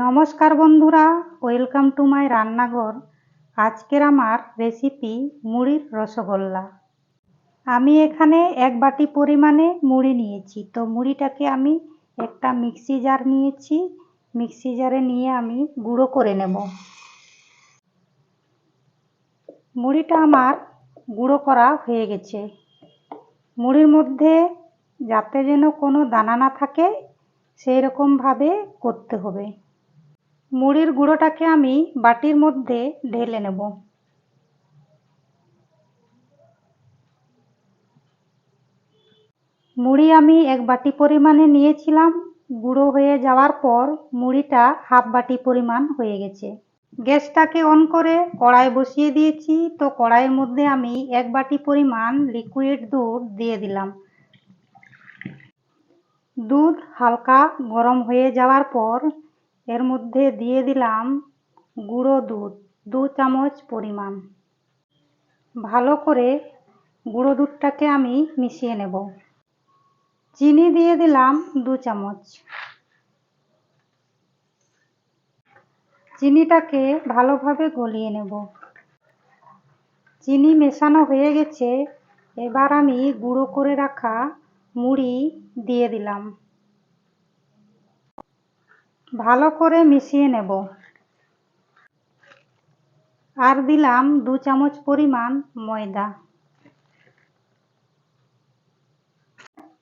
নমস্কার বন্ধুরা, welcome to my রান্নাঘর। আজকের আমার রেসিপি মুড়ির রসগোল্লা। আমি এখানে এক বাটি পরিমাণে মুড়ি নিয়েছি। তো মুড়িটাকে আমি একটা মিক্সি জার নিয়েছি। মিক্সি জারে নিয়ে আমি গুঁড়ো করে নেব। মুড়িটা আমার গুঁড়ো করা হয়ে গেছে। মুড়ির মধ্যে যাতে যেন কোনো দানা না থাকে সেই রকমভাবে করতে হবে। মুড়ির গুঁড়োটাকে আমি বাটির মধ্যে ঢেলে নেব। মুড়ি আমি এক বাটি পরিমাণে নিয়েছিলাম। গুঁড়ো হয়ে যাওয়ার পর মুড়িটা হাফ বাটি পরিমাণ হয়ে গেছে। গ্যাসটাকে অন করে কড়াই বসিয়ে দিয়েছি। তো কড়াইয়ের মধ্যে আমি এক বাটি পরিমাণ লিকুইড দুধ দিয়ে দিলাম। দুধ হালকা গরম হয়ে যাওয়ার পর এর মধ্যে দিয়ে দিলাম গুঁড়ো দুধ, দু চামচ পরিমাণ। ভালো করে গুঁড়ো দুধটাকে আমি মিশিয়ে নেব। চিনি দিয়ে দিলাম দু চামচ। চিনিটাকে ভালোভাবে গলিয়ে নেব। চিনি মেশানো হয়ে গেছে, এবার আমি গুঁড়ো করে রাখা মুড়ি দিয়ে দিলাম। ভালো করে মিশিয়ে নেব। আর দিলাম দু চামচ পরিমাণ ময়দা।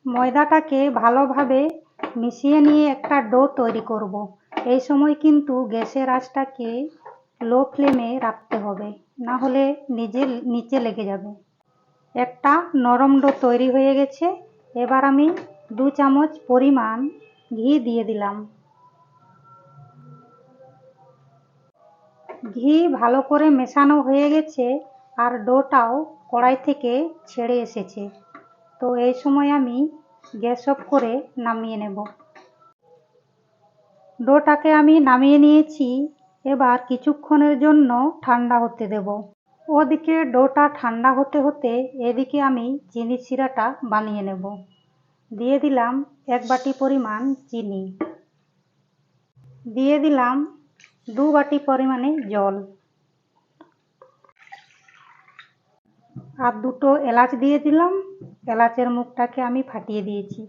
ময়দাটাকে ভালোভাবে মিশিয়ে নিয়ে একটা ডো তৈরি করব। এই সময় কিন্তু গ্যাসের আঁচটাকে লো ফ্লেমে রাখতে হবে, না হলে নিজে, নিচে লেগে যাবে। একটা নরম ডো তৈরি হয়ে গেছে। এবার আমি দু চামচ পরিমাণ ঘি দিয়ে দিলাম। ঘি ভালো করে মেশানো হয়ে গেছে আর ডোটাও কড়াই থেকে ছেড়ে এসেছে। তো এই সময় আমি গ্যাস অফ করে নামিয়ে নেব। ডোটাকে আমি নামিয়ে নিয়েছি। এবার কিছুক্ষণের জন্য ঠান্ডা হতে দেব। ওদিকে ডোটা ঠান্ডা হতে হতে এদিকে আমি চিনি শিরাটা বানিয়ে নেব। দিয়ে দিলাম এক বাটি পরিমাণ চিনি। দিয়ে দিলাম দু বাটি পরিমাণে জল। আর দুটো এলাচ দিয়ে দিলাম। এলাচের মুখটাকে আমি ফাটিয়ে দিয়েছি।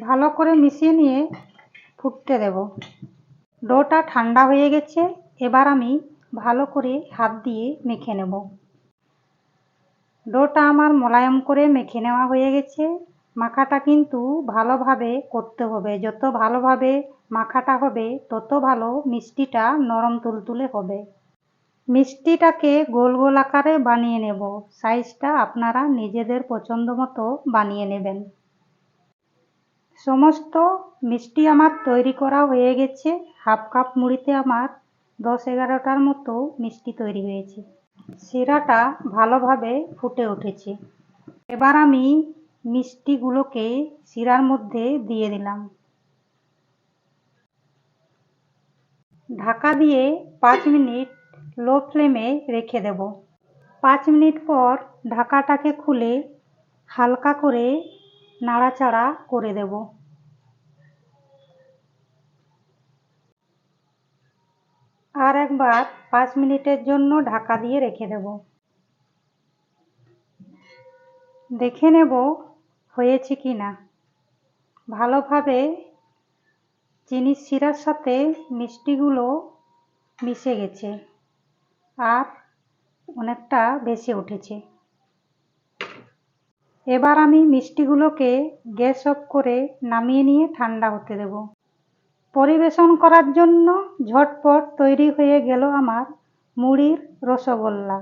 ভালো করে মিশিয়ে নিয়ে ফুটতে দেব। ডোটা ঠান্ডা হয়ে গেছে। এবার আমি ভালো করে হাত দিয়ে মেখে নেব। ডোটা আমার মোলায়েম করে মেখে নেওয়া হয়ে গেছে। মাখাটা কিন্তু ভালোভাবে করতে হবে। যত ভালোভাবে মাখাটা হবে, তত ভালো মিষ্টিটা নরম তুলতুলে হবে। মিষ্টিটাকে গোল গোল আকারে বানিয়ে নেব। সাইজটা আপনারা নিজেদের পছন্দ মতো বানিয়ে নেবেন। সমস্ত মিষ্টি আমার তৈরি করা হয়ে গেছে। হাফ কাপ মুড়িতে আমার দশ এগারোটার মতো মিষ্টি তৈরি হয়েছে। শিরাটা ভালোভাবে ফুটে উঠেছে। এবার আমি মিষ্টিগুলোকে শিরার মধ্যে দিয়ে দিলাম। ঢাকা দিয়ে পাঁচ মিনিট লো ফ্লেমে রেখে দেব। পাঁচ মিনিট পর ঢাকাটাকে খুলে হালকা করে নাড়াচাড়া করে দেব। আর একবার পাঁচ মিনিটের জন্য ঢাকা দিয়ে রেখে দেব। দেখে নেব হয়েছে কি না? ভালোভাবে চিনির শিরার সাথে মিষ্টিগুলো মিশে গেছে আর অনেকটা বেশি উঠেছে। এবার আমি মিষ্টিগুলোকে গ্যাস অফ করে নামিয়ে নিয়ে ঠান্ডা হতে দেব। পরিবেশন করার জন্য ঝটপট তৈরি হয়ে গেল আমার মুড়ির রসগোল্লা।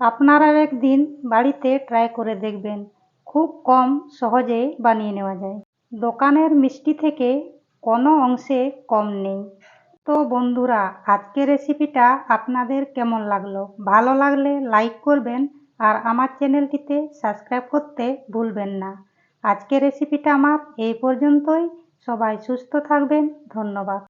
আপনারা একদিন বাড়িতে ট্রাই করে দেখবেন। খুব কম সহজে বানিয়ে নেওয়া যায়। দোকানের মিষ্টি থেকে কোনো অংশে কম নেই। তো বন্ধুরা, আজকের রেসিপিটা আপনাদের কেমন লাগল? ভালো লাগলে লাইক করবেন আর আমার চ্যানেলটিতে সাবস্ক্রাইব করতে ভুলবেন না। আজকের রেসিপিটা আমার এই পর্যন্তই। সবাই সুস্থ থাকবেন। ধন্যবাদ।